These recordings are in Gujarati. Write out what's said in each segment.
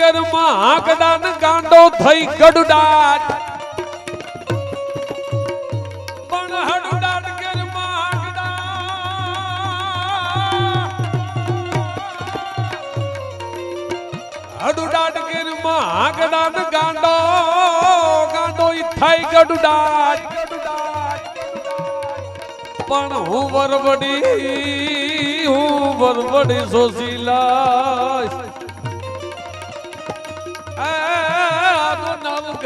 ગરમાં આંકડાન ગાંડો થઈ ગડુડાટ. પણ હડુડાટ ગરમાં આંકડા હડુડાટ ગાંડો ગાંડો થઈ ગડુડાટ. પણ હું વરવડી હું વરવડી સોસી લાઈશ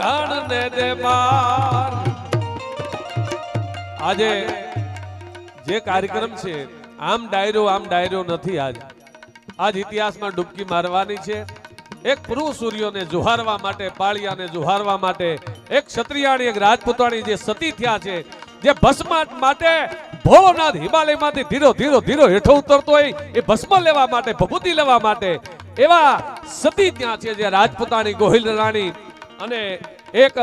નામ ને દે માર. આજે જે કાર્યક્રમ છે, આમ ડાયરો આમ ડાયરો નથી આજ. આજ ઇતિહાસમાં ડૂબકી મારવાની છે. એક પૂર્વ સૂર્યોને જોહારવા માટે, પાળિયાને જોહારવા માટે, એક ક્ષત્રિયાણી એક રાજપૂતાણી જે સતી થયા છે, જે ભસ્માટ માટે ભોળોનાથ હિમાલયમાંથી ધીરો ધીરો ધીરો હેઠો ઉતરતો હોય, એ ભસ્મ લેવા માટે, ભભૂતિ લેવા માટે એવા સતી ત્યાં છે જે રાજપૂતાણી ગોહિલ રાણી અને એક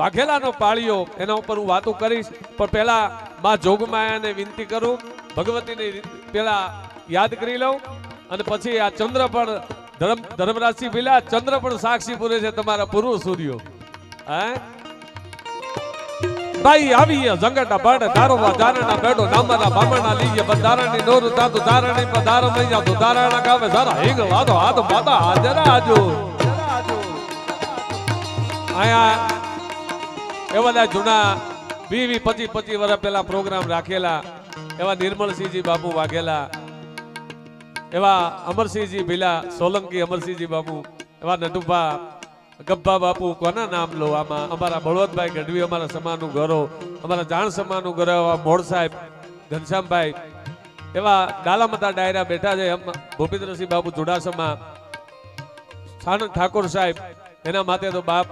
વાઘેલાનો પાળીઓ એના ઉપર હું વાતો કરીશ, પણ પહેલા માં જોગમાયાને વિનંતી કરું, ભગવતીને પહેલા યાદ કરી લઉં, અને પછી આ ચંદ્ર પણ ધર્મ, ધર્મરાજસિંહ ભીલા, ચંદ્ર પણ સાક્ષી પૂરે છે તમારા પૂર્વ સૂર્યો હે? ભાઈ આવી જંગટા બાડ ધારોવા ધારણા બેડો નામના બામણા લીજે બંધારણની નોર તાતો ધારણી પર મૈયા તો ધારણા ગાવે સારા હિંગ વાતો હાથ માતા હાજરા આજો. આયા એ બધા જૂના વી વી પચીસ પચીસ વર્ષ પહેલા પ્રોગ્રામ રાખેલા, એવા નિર્મલસિંહજી બાપુ વાઘેલા, એવા અમરસિંહજી ભીલા, સોલંકી અમરસિંહજી બાપુ, એવા નટુભા ગબ્બા બાપુ, કોના નામ લો આમાં? અમારા બળવંતભાઈ ગઢવી, અમારા સમાનું ઘરો અમારા જાણ સમાનું ઘરો એવા મોડ સાહેબ, ઘનશ્યામભાઈ, એવા ડાલામતા ડાયરા બેઠા છે ભૂપેન્દ્રસિંહ બાપુ ચુડાસમા સાનંદ ઠાકોર સાહેબ, એના માટે તો બાપ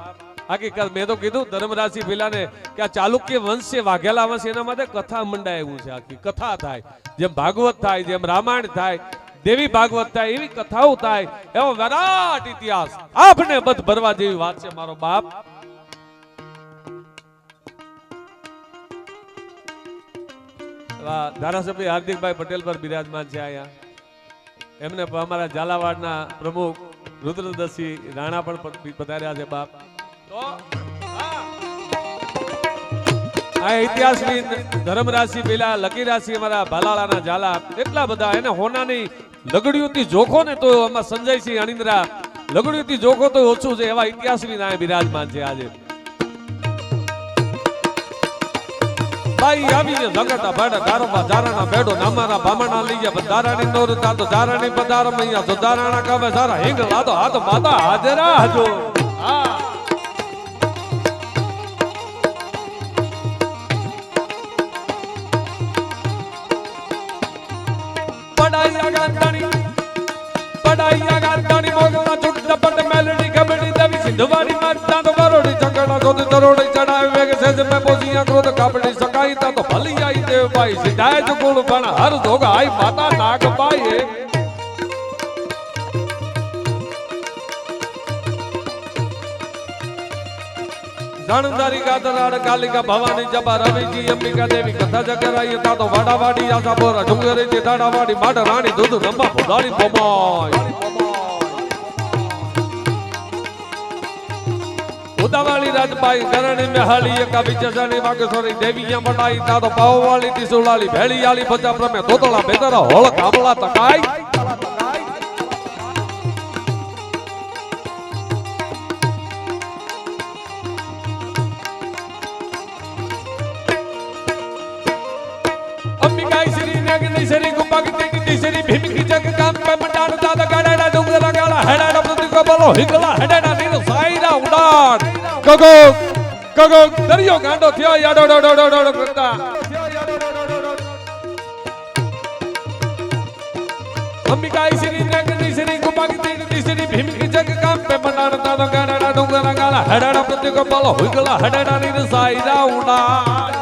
હકીકત મેં તો કીધું, ધર્મરાશિ ભીલાને કે આ ચાલુક્ય વંશ છે, વાઘેલા વંશ, એના માટે કથા મંડાય છે આખી. કથા થાય, જેમ ભાગવત થાય, જેમ રામાયણ થાય, દેવી ભાગવત થાય, એવી કથાઓ થાય, એવો વિરાટ ઇતિહાસ. આપને બધ ભરવા જેવી વાત છે મારો બાપ. ધારાસભ્ય હાર્દિકભાઈ પટેલ પર બિરાજમાન છે અહીંયા. એમને અમારા ઝાલાવાડના પ્રમુખ રુદ્રદસિંહ રાણા પણ પધાર્યા છે બાપ. આ ઇતિહાસની ધર્મરાશિ પેલા લકી રાશિ અમારા ભાલાળાના ઝાલા. એટલા બધા એને હોનાની લગડીઓથી જોખો ને તો આમાં સંજયસિંહ અણિંદ્રા. લગડીઓથી જોખો તો ઓછું છે, એવા ઇતિહાસની ના બિરાજમાન છે આજે. ભાઈ આવી છે ભાડા ધારોબા ધારાના બેડો નામાના બામણા લઈ ગયા ધારાની નોર તાતો ધારાની પધાર મૈયા તો ધારાના કાવે સારા હિંગ લાદો, હાથ માતા હાજરા હજો હા. કબડી દેવી સિંધવારી મારતા તો બરોડી ચકડા ગોદ તરોડી ચડાવે વેગ સેજ મે પોસિયા ક્રોધ કાપડી સકાઈ તા તો ભલી આઈ દેવ ભાઈ સિધાય જ ગુણ પણ હર ધોગ આઈ માતા નાગ પાયે. ધણધારી ગાદરાડ કાલિકા ભવાની જબા રવિજી, અંબિકા દેવી કથા જગરાઈ તા તો વાડા વાડી આસા બોરા ડુંગરે જે દાડા વાડી માડ રાણી દૂધ રંબા ભોડાડી પમાય ઉદાવાળી રાજબાઈ કરણી મેહાલી એકા વિજયસાની વાગેશ્વરી દેવીયા મટાઈ તા તો પાવવાળી ત્રિશુલાલી ભેળીયાળી ભજા પ્રમે તોતળા બેદરા હોળ તકાઈ. અંબિકાઈ શ્રી નાગની શ્રી ભીમકી જગ કામ પે મંડાણ દાદા ગાડા ડુંગરા ગાડા હેડા પ્રતિકો બોલો હિંગલા હેડા નીર સાઈરા ઉડાડ ગગો ગગો, દરિયો ગાંડો થયો, યાડો ડોડો ડોડો કરતા. અંબિકાઈ શ્રી નાગની શ્રી ગુંબાકી તેકી શ્રી ભીમકી જગ કામ પે મનાર તાનો ગાડા ડુંગરા ગાડા હેડાડા પ્રતિકો બોલો હુગલા હડાડા ની સાઈરા ઉડાડ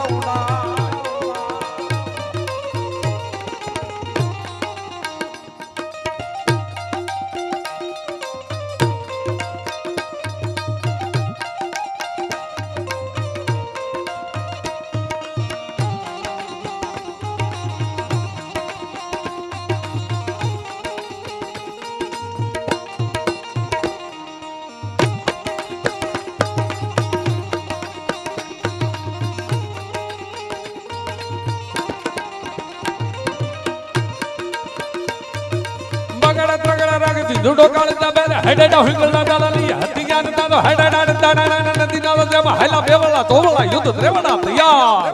હેડેડા હુંગલના ડાલાની હાથી જ્ઞાનના નો હેડેડા ડાડાના નદીના નો જેમ હેલા બેવલા ધોવલા યુદ્ધ રેવડા તૈયાર.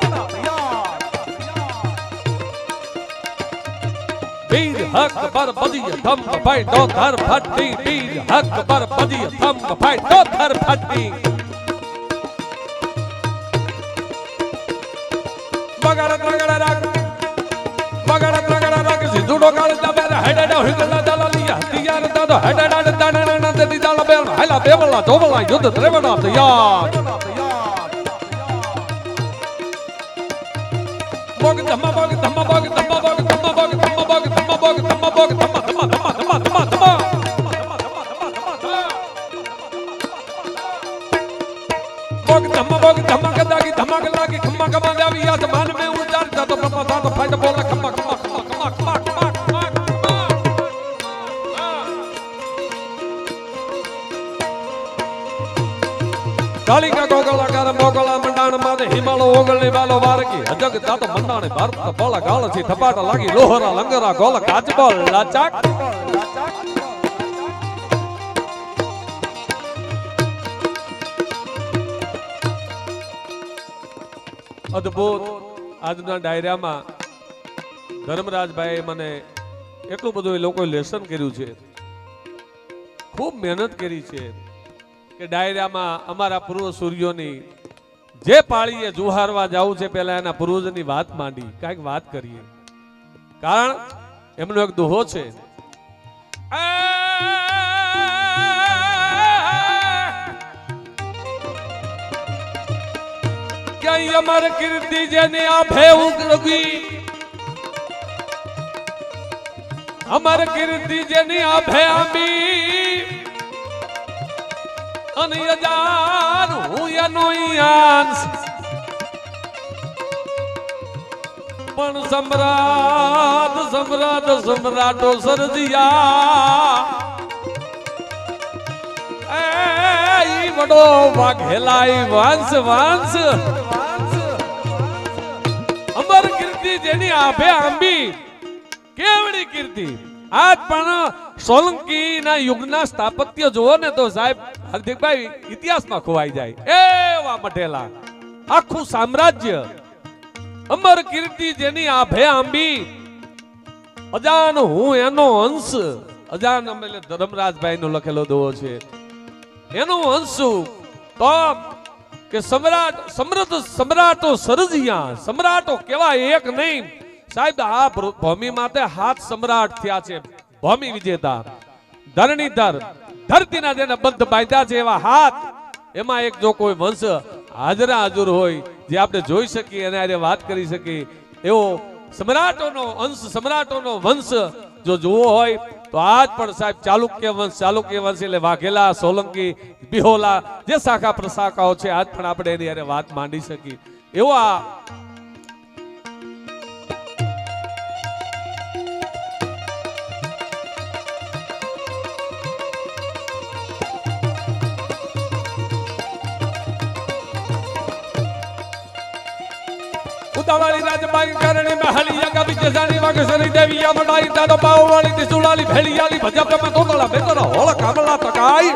વીર હક પર બદી ધમ ભાઈ દો ધર ફટી વીર હક પર બદી ધમ ભાઈ દો ધર ફટી. બગાડ રગડ રાગ, બગાડ રગડ રાગ. સિધુ ડોકાળ દબે હેડેડા હુંગલના ડાલાની હાથી જ્ઞાનના નો હેડેડા ડાડાના નદી નાલો બેર હેલા બેવલા તોવલા યુદ્ધ રેવડા તૈયાર બોગ ધમ્મા બોગ ધમ્મા બોગ ધમ્મા બોગ ધમ્મા બોગ ધમ્મા બોગ ધમ્મા બોગ ધમ્મા બોગ ધમ્મા ધમ્મા ધમ્મા ધમ્મા ધમ્મા બોગ ધમ્મા બોગ ધમ્મા કદાગી ધમ્મા કદાગી ખમ્મા કમા જાવી આસમાન में ઉજાર જાતો પ્રભા થાતો ફાટ બોલા હિમાળો ઓગળની બાલો વારકી. અજગ દાતો મંડાણે ભારત બોલા ગાળથી થપાટા લાગી. લોહરા, લંગરા, ગોલ, કાચબોલ, લાચાક. અદ્ભુત. આજના ડાયરામાં ધર્મરાજભાઈએ મને એટલું બધું એ લોકોએ લેસન કર્યું છે. ખૂબ મહેનત કરી છે કે ડાયરામાં અમારા પૂર્વ સૂર્યોની જે પાળીએ જુહારવા જવું છે, પેલા એના પૂર્વજની વાત માંડી, કાંઈક વાત કરીએ. કારણ, એમનો એક દોહો છે. ક્યાંય અમાર કીર્તિ જેની આભે ભેવું લગી અમાર કીર્તિ જેની આ ભે આંબી? અને યજાર હું એનો યાંસ પણ સમ્રાટ સમ્રાટ, સમ્રાટો સરજિયા. એ વડો વાઘેલાઈ વાંસ વાંસ. અમર કીર્તિ જેની આભે આંબી. કેવડી કીર્તિ? આજ પણ સોલંકી ના યુગના સ્થાપત્ય જુઓ ને તો સાહેબ, હાર્દિકભાઈ, ઇતિહાસમાં ખોવાઈ જાય. એવા મઢેલા આખું સામ્રાજ્ય, અમર કીર્તિ જેની આભે આંબી. અજાન હું એનો અંશ, અજાન અમે ધર્મરાજભાઈ નો લખેલો દોવો છે. એનો અંશ તો કે સમ્રાટ, સમૃદ્ધ સમ્રાટો સરજિયા, સમ્રાટો કેવા એક નહીં સાહેબ, આ ભૂમિ માટે હાથ સમ્રાટ થયા છે. ભૂમિ વિજેતા. ધરણીધર ધરતીના જેને બંધ બાંધ્યા છે એવા હાથ, એમાં એક જો કોઈ વંશ હાજરા હાજર હોય, જે આપણે જોઈ શકીએ અને આજે વાત કરી શકીએ. એવો સમ્રાટોનો અંશ, સમ્રાટોનો વંશ જો જોવો હોય, તો આજ પણ સાહેબ ચાલુક્ય વંશ ચાલુક્ય વંશ એટલે વાઘેલા, સોલંકી, બિહોલા, જે શાખા પ્રશાખાઓ છે, આજ પણ આપણે એની વાત માંડી શકીએ. એવો આ વાગસરી દેવી યામડાઈ દાદો પાવવાળી ત્રિશુલાલી ભેળિયાલી ભજપ તમે તોતળા બેતરા હોળ કામલા તકાઈ.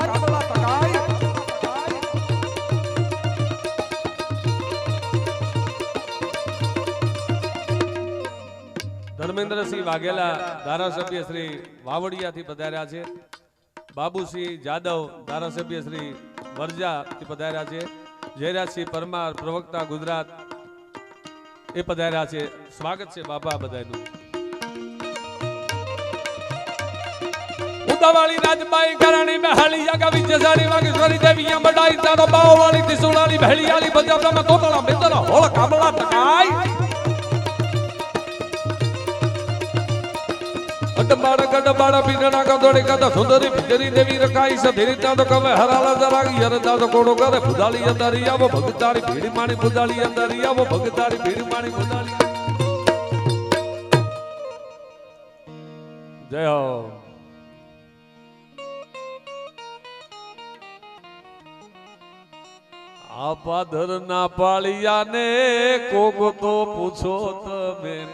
ધર્મેન્દ્રસિંહ વાઘેલા ધારાસભ્ય શ્રી વાવડિયાથી પધાર્યા છે. બાબુસિંહ જાદવ ધારાસભ્ય શ્રી વરજાથી પધાર્યા છે. જયરાજસિંહ પરમાર પ્રવક્તા ગુજરાત એ પધાર્યા છે. સ્વાગત છે બાપા બધાનું. વાળી રાજબાઈ કરણી મહેલી યાગવી જસારી વાગેશ્વરી દેવી અંબડાઈ તારો બાવ વાળી ત્રિશુલાલી ભેળી વાળી બજાબ્રમ કોતળા મિતરા હોળ કાબળા ટકાઈ. અડબાળ ગડબાળ પીગણા કદોડી કદ સુંદરી પિજરી દેવી રખાઈ, સધીરી તાંતો કવે હરાલા જરાગી હરતા તો કોડો કરે ભુદાળી અંધારી આવો ભગતાળી ભીડી માણી ભુદાળી અંધારી આવો ભગતાળી ભીડી માણી ભુદાળી જય હો. આ પાદર ના પાળિયાને કોક તો પૂછો તમે,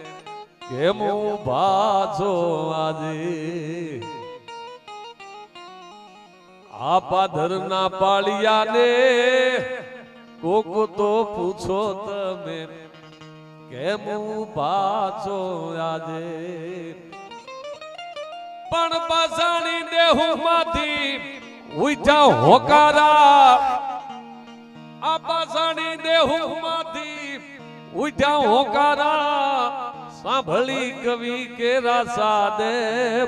કેમ ભાછો આજે? આ પાધરના પાળિયાને કોક તો પૂછો તમે, કેમ પાછો આજે? પણ પાસાણી દેહુમાંથી ઉઠા હોકારા આ પાસાણી દેહુમાંથી ઉઠ્યા હોકારા, સાંભળી કવિ કે રાસાદે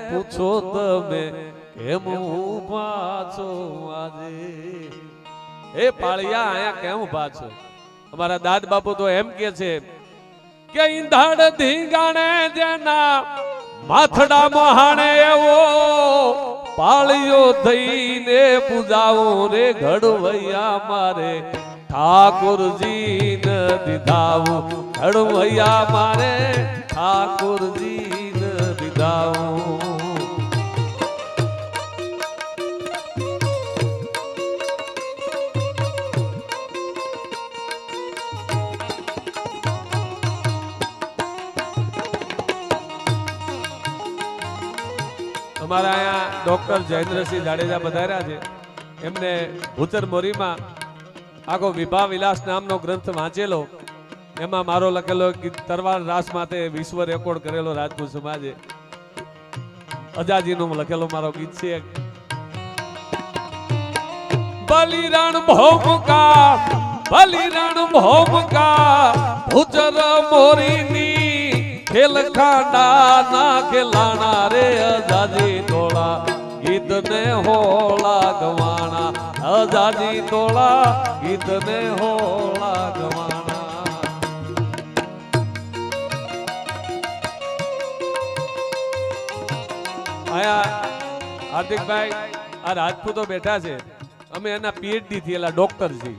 પૂછો તમે કેમ પાછો આજે? હે પાળિયા આયા કેમ પાછો અમારા દાદ બાપુ તો એમ કે છે કે ઈંધાડ ધીંગાણે જેના માથડા મહાણે એવો પાળિયો થઈને પૂજાવું રે ઘડવૈયા મારે. ઠાકોરજી ને દીધાવું. ઘડવૈયા મારે ઠાકોરજી ને દીધાવું. અમારા અહીંયા ડોક્ટર જયેન્દ્રસિંહ જાડેજા પધાર્યા છે. એમને ભૂતર મોરીમાં આખો વિભા વિલાસ નામનો ગ્રંથ વાંચેલો. એમાં મારો લખેલો ગીત, તરવાર રાસ માટે વિશ્વ રેકોર્ડ કરેલો રાજપૂત સમાજે. અજાજીનો લખેલો મારો ગીત છે બલિરણ ભૌમકા બલિરણ ભૌમકા ભૂચર મોરીની ખેલ ખાંડા ના ખેલાણા રે અજાજી ટોળા ગીત ને હોળા ગવાણા અજાજી ટોળા ગીત ને હોળા ગવાણા આયા, હાર્દિકભાઈ, આ રાજપૂતો બેઠા છે. અમે એના પીએચડી થયેલા ડોક્ટર છીએ.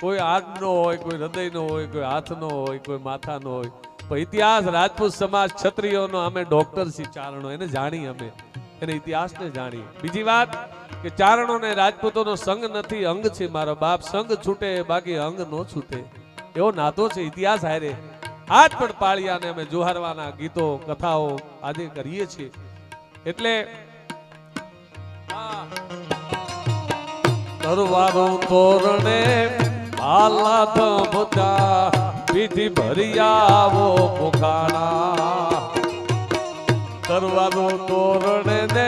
કોઈ આંખનો હોય, કોઈ હૃદયનો હોય, કોઈ હાથનો હોય, કોઈ માથાનો હોય. પણ ઇતિહાસ રાજપૂત સમાજ ક્ષત્રિયોનો અમે ડોક્ટર છીએ ચારણો, એને જાણી અમે. એને ઇતિહાસને જાણીએ. બીજી વાત કે ચારણો ને રાજપૂતોનો સંગ નથી, અંગ છે મારો બાપ. સંગ છૂટે, બાકી અંગ નો છૂટે. એવો નાતો છે ઇતિહાસ હારે. આજ પણ પાળિયાને અમે જોહારવાના ગીતો, કથાઓ આજે કરીએ છીએ. એટલે કરવાનું તોરણે આલા ધમતા પીઠી ભરી આવો પોખાણા. કરવાનું તોરણે ને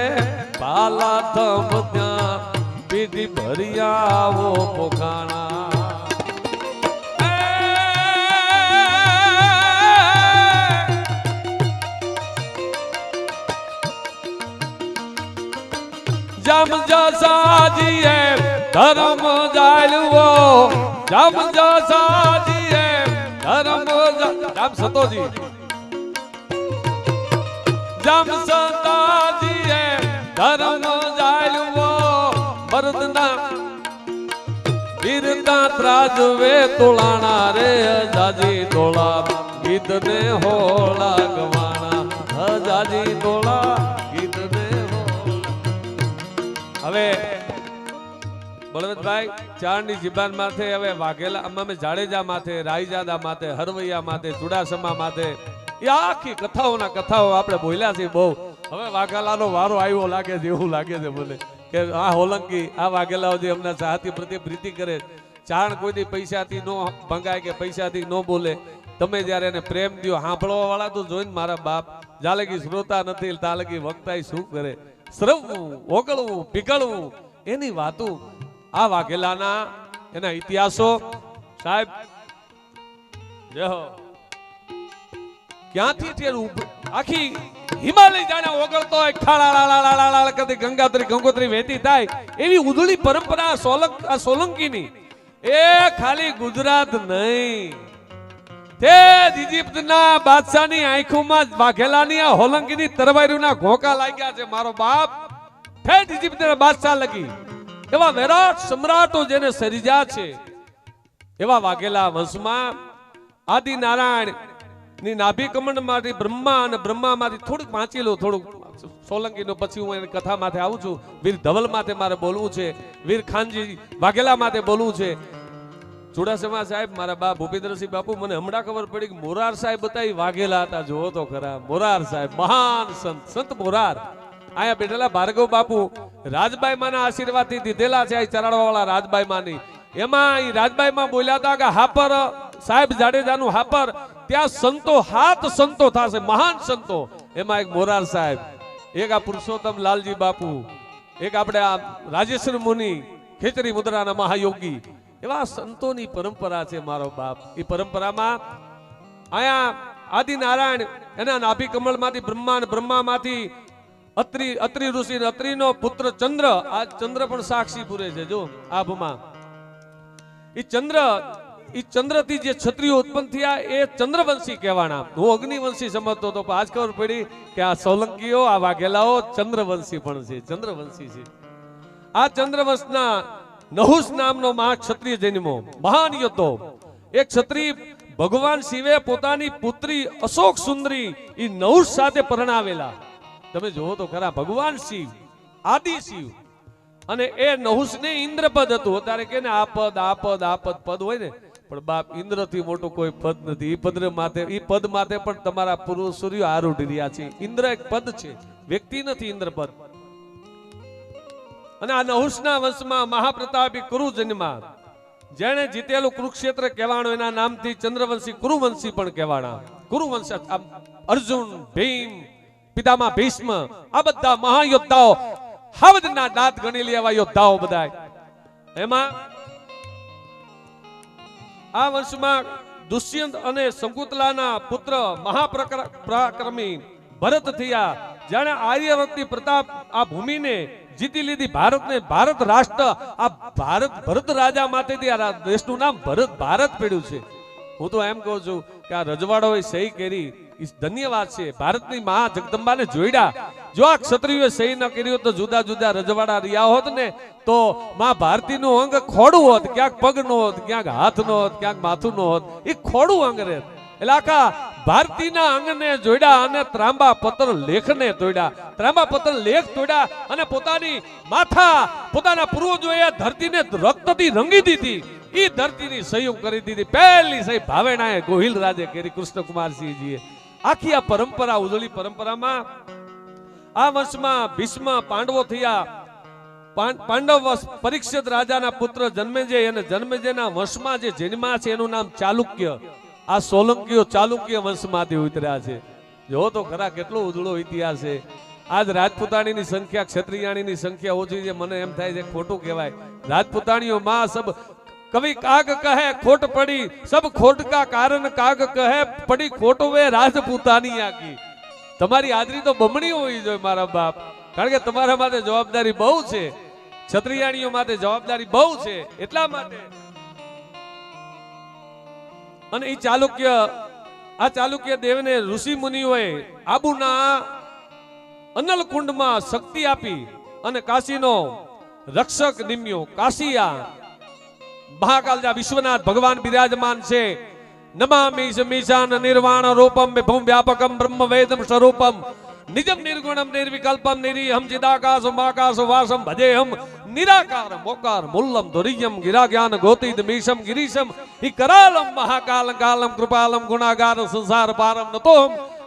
પાલા ધમતા પીઠી ભરી આવો પોખાણા. જમ જસાજીએ ધર્મ જાળવો, જમ જસાજીએ ધર્મ જમ સતોજી. જમ સતાજીએ ધર્મ જાળવો મર્દના વીરતા ત્રાજવે તોલાણા રે જાજી તોળા. ગીત ને હોળા ગવાણા હજાજી તોળા. ગીત ને હોળા હવે બળવંતભાઈ ચારની જીબાન માથે, હવે વાઘેલા અમે જાડેજા માથે, રાયજાદા માથે, હરવૈયા માથે, ચુડાસમા માથે, એ આખી કથાઓના કથાઓ આપણે બોલ્યા છીએ બહુ. હવે વાઘેલાનો વારો આવ્યો લાગે છે, એવું લાગે છે મને કે આ હોલંકી, આ વાઘેલાઓ જે અમને સાહતી પ્રત્યે પ્રીતિ કરે ચાણ કોઈથી પૈસાથી ન ભંગાય કે પૈસાથી ન બોલે. તમે જ્યારે એને પ્રેમ દો સાંભળવા વાળા તો જોઈને મારા બાપ જાલકી શ્રોતા નથી તાલકી વક્તા શું કરે? શ્રવવું ઓગળવું, પીગળવું, એની વાતો આ વાઘેલાના એના ઇતિહાસો. સાહેબ જય હો. ક્યાંથી તે આખી હિમાલય જાણે ઓગળતો ગંગાત્રી ગંગોત્રી વહેતી થાય. એવી ઉધળી પરંપરા સોલંક સોલંકીની. એ ખાલી ગુજરાત નહીં. તે ઇજિપ્તના બાદશાહની આંખોમાં વાઘેલાની આ હોલંકીની તરવારીઓના ઘોંકા લાગ્યા છે. મારો બાપ ઠેઠ ઇજિપ્તના બાદશાહ લગી. એવા વિરાટ સમ્રાટો જેને સર્જ્યા છે. એવા વાઘેલા વંશમાં આદિ નારાયણની નાભી કમંડમાંથી બ્રહ્મા અને બ્રહ્મામાંથી થોડુંક વાંચેલું, થોડુંક સોલંકીનું પછી હું એની કથા માથે આવું છું. વીર ધવલ માથે મારે બોલવું છે. વીર ખાનજી વાઘેલા માથે બોલવું છે. ચુડાસમા સાહેબ, મારા બા ભૂપેન્દ્રસિંહ બાપુ, મને હમણાં ખબર પડી કે મોરાર સાહેબ બતાવી વાઘેલા હતા. જોવો તો ખરા, મોરાર સાહેબ, મહાન સંત સંત મોરાર. અહીંયા બેઠેલા ભાર્ગવ બાપુ રાજબાઈ માના આશીર્વાદથી દીધેલા છે આ ચરાડવાવાળા રાજબાઈ માની. એમાં રાજબાઈ માં બોલ્યા હતા કે હાપર, સાહેબ જાડેજાનું હાપર, ત્યાં સંતો, હાથ સંતો થશે, મહાન સંતો. એમાં એક મોરાર સાહેબ, એક આ પુરુષોત્તમ લાલજી બાપુ, એક આપણે આ રાજેશ્વર મુનિ ખેતરી મુદ્રાના મહાયોગી. એવા સંતોની પરંપરા છે મારો બાપ. એ પરંપરામાં અહીંયા આદિનારાયણ એના નાભી કમળમાંથી બ્રહ્મા બ્રહ્મામાંથી અત્રિ અત્રિ ઋષિ અત્રિનો પુત્ર ચંદ્ર, આ ચંદ્ર પણ સાક્ષી પૂરે છે, જો, આભમાં. એ ચંદ્ર એ ચંદ્રથી જે ક્ષત્રિયો ઉત્પન્ન થયા, એ ચંદ્રવંશી કહેવાના. હું અગ્નિવંશી સમજતો હતો આજ ખબર પડી કે આ સોલંકીઓ, આ વાઘેલાઓ ચંદ્રવંશી પણ છે, ચંદ્રવંશી છે. આ ચંદ્રવંશના નહુસ નામનો મહા ક્ષત્રિય જન્મો મહાન યોદ્ધો. એક ક્ષત્રિય ભગવાન શિવે પોતાની પુત્રી અશોક સુંદરી એ નહુસ સાથે પરણાવેલા. તમે જોવો તો ખરા, ભગવાન શિવ, આદિ શિવ અને એ નહુસને ઇન્દ્રપદ હતું. અત્યારે કે ને આ પદ આ પદ આ પદ પદ હોય ને, પણ બાપ ઇન્દ્રથી મોટું કોઈ પદ નથી. એ પદ માથે એ પદ માથે પણ તમારા પૂર્વ સૂર્ય આરૂઢ રહ્યા છે. ઇન્દ્ર એક પદ છે, વ્યક્તિ નથી ઇન્દ્રપદ. અને આ નહુસના વંશમાં મહાપ્રતાપી કુરુ જન્મા જેણે જીતેલું કુરુક્ષેત્ર કહેવાનું એના નામથી ચંદ્રવંશી કુરુવંશી પણ કહેવાના કુરુવંશ અર્જુન, ભીમ પિતામાં ભીષ્મ, આ બધા મહાયોદ્ધાઓ હાવદના દાંત ગણી લેવા યોદ્ધાઓ બધા એમાં આ વંશમાં દુષ્યંત અને શંકુતલાના પુત્ર મહાપરાક્રમી ભરત થયા. જાણે આર્યવર્તી પ્રતાપ આ ભૂમિને જીતી લીધી. ભારતને ભારત રાષ્ટ્ર, આ ભારત, ભરત રાજા માટેથી આ દેશનું નામ ભરત, ભારત પડ્યું છે. હું તો એમ કહું છું કે આ રજવાડોએ સહી કરી. ધન્યવાદ છે. ભારતની મહા જગદંબાને જોઈડા જો આ ક્ષત્રિયો સહી ન કરી તો જુદા જુદા રજવાડા રહ્યા હોત ને, તો માં ભારતીનું અંગ ખોડું હોત, ક્યાંક પગ નો હોત, ક્યાંક હાથ નો હોત, ક્યાંક માથું નો હોત, એ ખોડું અંગ રહેત. એટલે આખા ભારતીના અંગને જોડ્યા અને ત્રાંબા પત્ર લેખને તોડ્યા. ત્રાંબા પત્ર લેખ તોડ્યા અને પોતાની માથા પોતાના પૂર્વજોએ ધરતીને રક્તથી રંગી દીધી. ઈ ધરતીની સહયોગ કરી દીધી. પહેલી સહી ભાવેણાએ ગોહિલ રાજે કરી, કૃષ્ણકુમારસિંહજીએ. આખી આ પરંપરા, ઉજળી પરંપરામાં આ વંશમાં ભીષ્મ પાંડવો થયા. પાંડવ પરીક્ષિત રાજાના પુત્ર જન્મેજય અને જન્મેજયના વંશમાં જે જન્મા છે એનું નામ ચાલુક્ય. આ સોલંકીઓ ચાલુક્ય વંશમાંથી ઉતર્યા છે. જો તો ખરા કેટલો ઉજળો ઇતિહાસ છે. આજ રાજપૂતાણીની સંખ્યા, ક્ષત્રિયાણીની સંખ્યા ઓછી છે. મને એમ થાય છે ખોટું કહેવાય. રાજપૂતાણીઓ માં સબ કવિ કાગ કહે, ખોટ પડી. સબ ખોટ કા કારણ કાગ કહે, પડી ખોટ વે રાજપૂતાની આકી તમારી હાજરી તો બમણી હોવી જોઈએ મારા બાપ. કારણ કે તમારા માટે જવાબદારી બહુ છે. ક્ષત્રિયાણીઓ માટે જવાબદારી બહુ છે. એટલા માટે. અને એ ચાલુક્ય, આ ચાલુક્ય દેવને ઋષિ મુનિઓએ આબુના અનલ કુંડમાં શક્તિ આપી અને કાશીનો રક્ષક નિમ્યો. કાશિયા મહાકાલજા વિશ્વનાથ ભગવાન બિરાજમાન છે. નિર્વાણ રૂપમ વિભુમ વ્યાપકમ બ્રહ્મ વેદમ સ્વરૂપમ. નિજમ નિર્ગુણમ નિર્વિકલ્પમ નિરીહમ ચિદાકાશમ આકાશ વાસમ ભજેહમ. નિરાકાર મોકાર મુલ્લમ ધુરિયમ ગિરા જ્ઞાન ગોતિદ મીશમ ગિરીશમ. હિ કરાલમ મહાકાલ કાલમ કૃપાલમ ગુણાગાર સંસાર પારમ નતો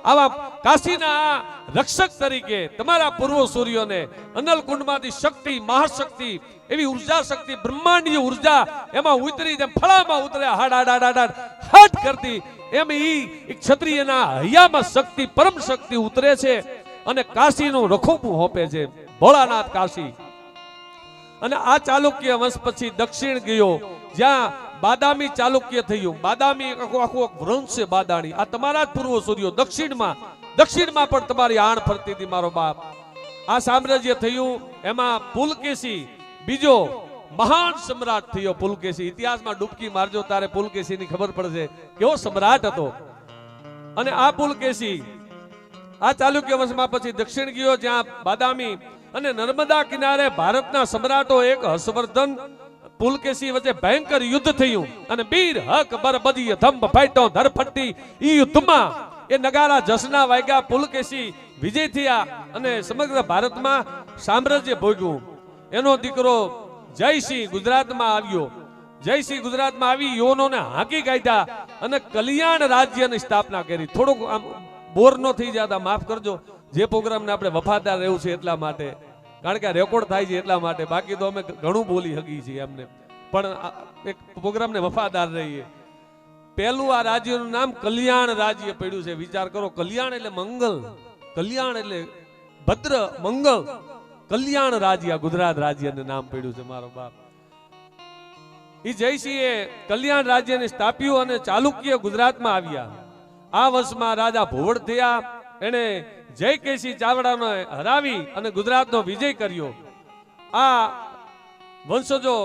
આવા કાશીના રક્ષક તરીકે તમારા પૂર્વ સૂર્યોને અનલ કુંડમાંથી શક્તિ, મહાશક્તિ એવી ઊર્જા શક્તિ, બ્રહ્માંડીય ઊર્જા એમાં ઉતરી ફળામાં ઉતરે હાડ કરતી. એમ ઈ ક્ષત્રિયના હૈયામાં શક્તિ, પરમ શક્તિ ઉતરે છે અને કાશીનું રખોપું હોપે છે. ભોળાનાથ કાશી. અને આ ચાલુક્ય વંશ પછી દક્ષિણ ગયો. જ્યાં બાદામી ચાલુક્ય થયું. બાદામી આખું આખું વંશ છે બાદાણી. આ તમારા જ પૂર્વ સૂર્યો દક્ષિણમાં. દક્ષિણમાં પણ તમારી આણ ફરતી હતી મારો બાપ. આ સામ્રાજ્ય થયું એમાં પુલકેશી. બીજો મહાન સમ્રાટ થયો પુલકેશી. ઇતિહાસમાં ડૂબકી મારજો, તારે પુલકેશીની ખબર પડશે કેવો સમ્રાટ હતો. અને આ પુલકેશી આ ચાલુક્ય વંશમાં પછી દક્ષિણ ગયો, જ્યાં બાદામી અને નર્મદા કિનારે ભારતના સમ્રાટો એક હર્ષવર્ધન પુલકેશી વચ્ચે ભયંકર યુદ્ધ થયું. અને બીર, હક બરબદી ધંભ ફાઈટો ધરફટ્ટી ઈ યુદ્ધમાં એ નગારા જસના વાગ્યા પુલકેશી વિજય થયા અને સમગ્ર ભારતમાં સામ્રાજ્ય ભોગ્યું. એનો દીકરો જયસિંહ ગુજરાતમાં આવ્યો. જયસિંહ ગુજરાતમાં આવી, યુવાનોને હાંકી કાઢ્યા અને કલ્યાણ રાજ્યની સ્થાપના કરી. થોડુંક આમ બોર નો થઈ જતા માફ કરજો. જે પ્રોગ્રામને આપણે વફાદાર રહેવું છે એટલા માટે. કારણ કે રેકોર્ડ થાય છે એટલા માટે. બાકી તો અમે ઘણું બોલી શકીએ છીએ એમને. પણ એક પ્રોગ્રામને વફાદાર રહીએ. પહેલું આ રાજ્યનું નામ કલ્યાણ રાજ્ય પડ્યું છે. વિચાર કરો, કલ્યાણ એટલે મંગલ, કલ્યાણ એટલે ભદ્ર મંગલ કલ્યાણ રાજ્ય, ગુજરાત રાજ્યને નામ પડ્યું છે મારો બાપ. એ જયસિંહે કલ્યાણ રાજ્યને સ્થાપ્યું અને ચાલુક્ય ગુજરાતમાં આવ્યા. આ વર્ષમાં રાજા ભોવડ થયા. એને જય કેસી ચાવડાને હરાવી અને ગુજરાતનો વિજય કર્યો. આ વંશજો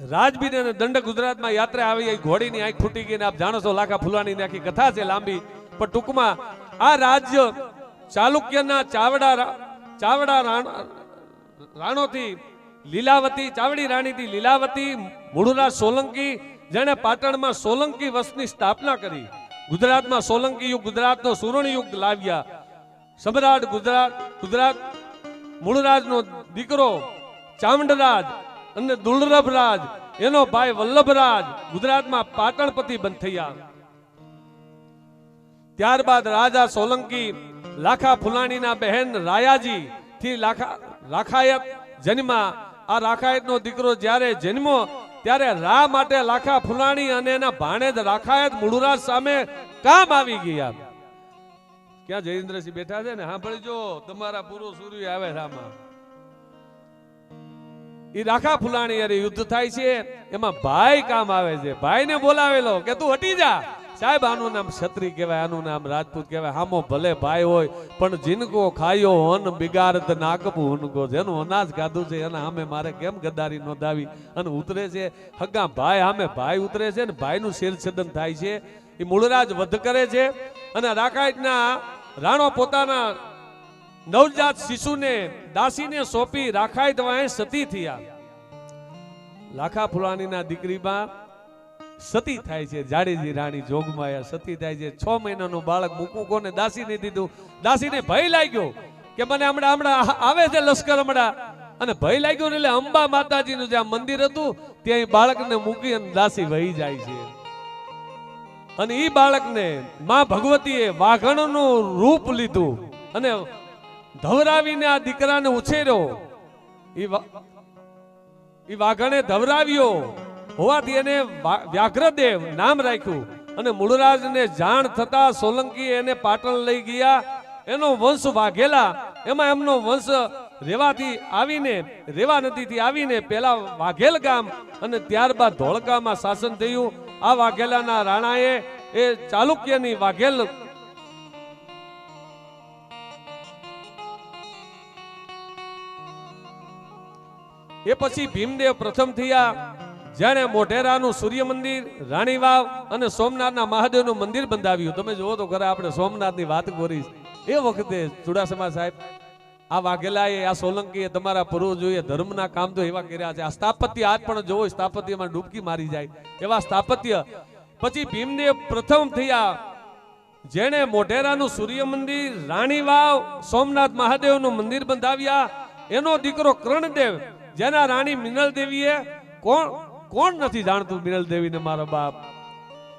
રાજબીર અને દંડ ગુજરાતમાં યાત્રા આવી. ઘોડીની આંખ ફૂટી ગઈ આપ જાણો છો, લાખા ફુલાણીની આખી કથા છે લાંબી. પણ ટૂંકમાં આ રાજ્ય ચાલુક્યના ચાવડા ચાવડા રાણ- રાણોથી લીલાવતી, ચાવડી રાણીથી લીલાવતી મૂળરાજ સોલંકી, જેણે પાટણમાં સોલંકી વંશની સ્થાપના કરી. ગુજરાતમાં સોલંકી યુગ ગુજરાતનો સુવર્ણ યુગ લાવ્યા. સમ્રાટ ગુજરાત ગુજરાત મૂળરાજનો દીકરો ચામંડરાજ અને દુર્લભરાજ, એનો ભાઈ વલ્લભરાજ ગુજરાતમાં પાટણપતિ બંધ થયા ત્યારબાદ રાજા સોલંકી લાખા ફુલાણીના બહેન રાયાજી થી લાખા રાખાયત જન્મા. આ રાખાયતનો દીકરો જ્યારે જન્મો, ત્યારે રા માટે લાખા ફુલાણી અને એના ભાણેજ રાખાયત મૂળરાજ સામે કામ આવી ગયા. ક્યાં જયેન્દ્રસિંહ બેઠા છે ને? હા તમારા પૂરો સૂર્ય આવે રામાં. એ રાખા ફુલાણી અરે યુદ્ધ થાય છે, એમાં ભાઈ કામ આવે છે. ભાઈને બોલાવેલો કે તું હટી જા. સાહેબ, આનું નામ ક્ષત્રિય કહેવાય, આનું નામ રાજપૂત કહેવાય. હામો ભલે ભાઈ હોય, પણ જીનકો ખાયો, હોન બિગાડત નાકપું જેનું અનાજ ખાધું છે, એના સામે મારે કેમ ગદારી નોંધાવી? અને ઉતરે છે, હગા ભાઈ સામે ભાઈ ઉતરે છે ને ભાઈનું શિરછેદન થાય છે. એ મૂળરાજ વધ કરે છે અને રાકાઈટના રાણો પોતાના નવજાત શિશુને, દાસીને સોંપી રાખાય દવાએ સતી થયા. લાખા ફુલાણીના દીકરીમાં સતી થાય છે, જાડેજી રાણી જોગમાયા, સતી થાય છે. છ મહિનાનું બાળક મૂકવું કોને? દાસીને દીધું. દાસીને ભય લાગ્યો કે મને હમણાં હમણાં આવે છે લશ્કર હમણાં. અને ભય લાગ્યો એટલે અંબા માતાજીનું જ્યાં મંદિર હતું, ત્યાં બાળકને મૂકી અને દાસી વહી જાય છે. અને એ બાળકને માં ભગવતીએ વાઘણનું રૂપ લીધું અને ધવરાવીને આ દીકરાને ઉછેર્યો. એ વાઘણે ધવરાવ્યો. હોવાથી એને વ્યાઘ્રદેવ નામ રાખ્યું અને મૂળરાજને જાણ થતા સોલંકી એને પાટણ લઈ ગયા. એનો વંશ વાઘેલા, એમાં એમનો વંશ રેવાથી આવીને, રેવા નદીથી આવીને પેલા વાઘેલ ગામ અને ત્યારબાદ ધોળકામાં શાસન થયું. આ વાઘેલાના રાણાએ એ ચાલુક્યની વાઘેલ એ પછી ભીમદેવ પ્રથમ થયા. જેણે મોઢેરાનું સૂર્ય મંદિર રાણી વાવ અને સોમનાથના મહાદેવનું મંદિર બંધાવ્યું, તમે જુઓ તો ખરા આપણે સોમનાથની વાત કરી. એ વખતે ચુડાસમા સાહેબ, આ વાઘેલાએ, આ સોલંકીએ તમારા પૂર્વજોએ ધર્મના કામ તો એવા કર્યા છે. આ સ્થાપત્ય આજ પણ જોવો સ્થાપત્યમાં ડૂબકી મારી જાય. એવા સ્થાપત્ય. પછી ભીમદેવ પ્રથમ થયા, જેણે મોઢેરાનું સૂર્ય મંદિર રાણી વાવ સોમનાથ મહાદેવનું મંદિર બંધાવ્યા. એનો દીકરો કર્ણદેવ, જેના રાણી મિનલ દેવીએ કોણ? કોણ નથી જાણતું મિનલ દેવીને મારો બાપ?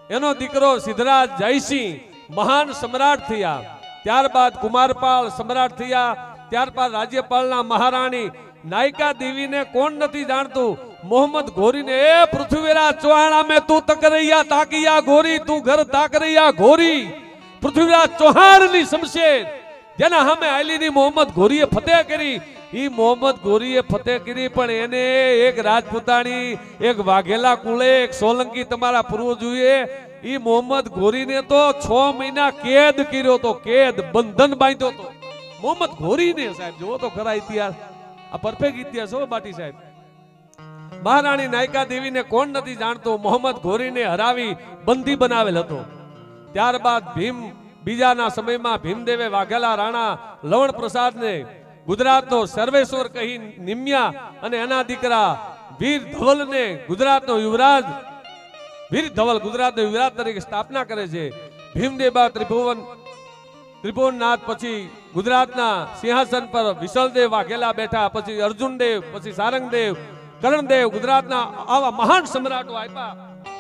એનો દીકરો સિદ્ધરાજ જયસિંહ મહાન સમ્રાટ થયા. ત્યારબાદ કુમારપાલ સમ્રાટ થયા. ત્યારબાદ રાજ્યપાલના મહારાણી નાયકા દેવીને કોણ નથી જાણતું? મોહમ્મદ ઘોરીને એ પૃથ્વીરાજ ચૌહાણ મેં તું તકરૈયા તાકિયા ઘોરી તું ઘર તાકરૈયા ઘોરી પૃથ્વીરાજ ચૌહાણની શમશેર જેના સામે આલીની મોહમ્મદ ઘોરીએ ફતેહ કરી. એ મોહમ્મદ ઘોરીએ ફતેહ કરી, પણ એને એક રાજપૂતાણી, એક વાઘેલા કુળે, એક સોલંકી તમારા પૂર્વજોએ ઈ મોહમ્મદ ઘોરીને તો છ મહિના કેદ કર્યો તો, કેદ બંધન બાંધ્યો તો. મોહમ્મદ ઘોરીને સાહેબ, જુઓ તો ખરા ઇતિહાસ. આ પરફેક્ટ ઇતિહાસ હો બાટી સાહેબ. મહારાણી નાયકા દેવીને કોણ નથી જાણતો, મોહમ્મદ ઘોરીને હરાવી બંધી બનાવેલ હતો. ત્યારબાદ ભીમ બીજાના સમયમાં ભીમદેવે વાઘેલા રાણા લવણ પ્રસાદને ગુજરાતનો સર્વેશ્વર કહી નિમ્યા અને એના દીકરા વીર ધવલને ગુજરાતનો યુવરાજ, વીર ધવલ ગુજરાતનો યુવરાજ તરીકે સ્થાપના કરે છે. ભીમદેવ બાદ ત્રિભુવન, ત્રિભુવનનાથ પછી ગુજરાતના સિંહાસન પર વિશલદેવ વાઘેલા બેઠા, પછી અર્જુનદેવ, પછી સારંગદેવ, કરણદેવ ગુજરાતના આવા મહાન સમ્રાટો આપ્યા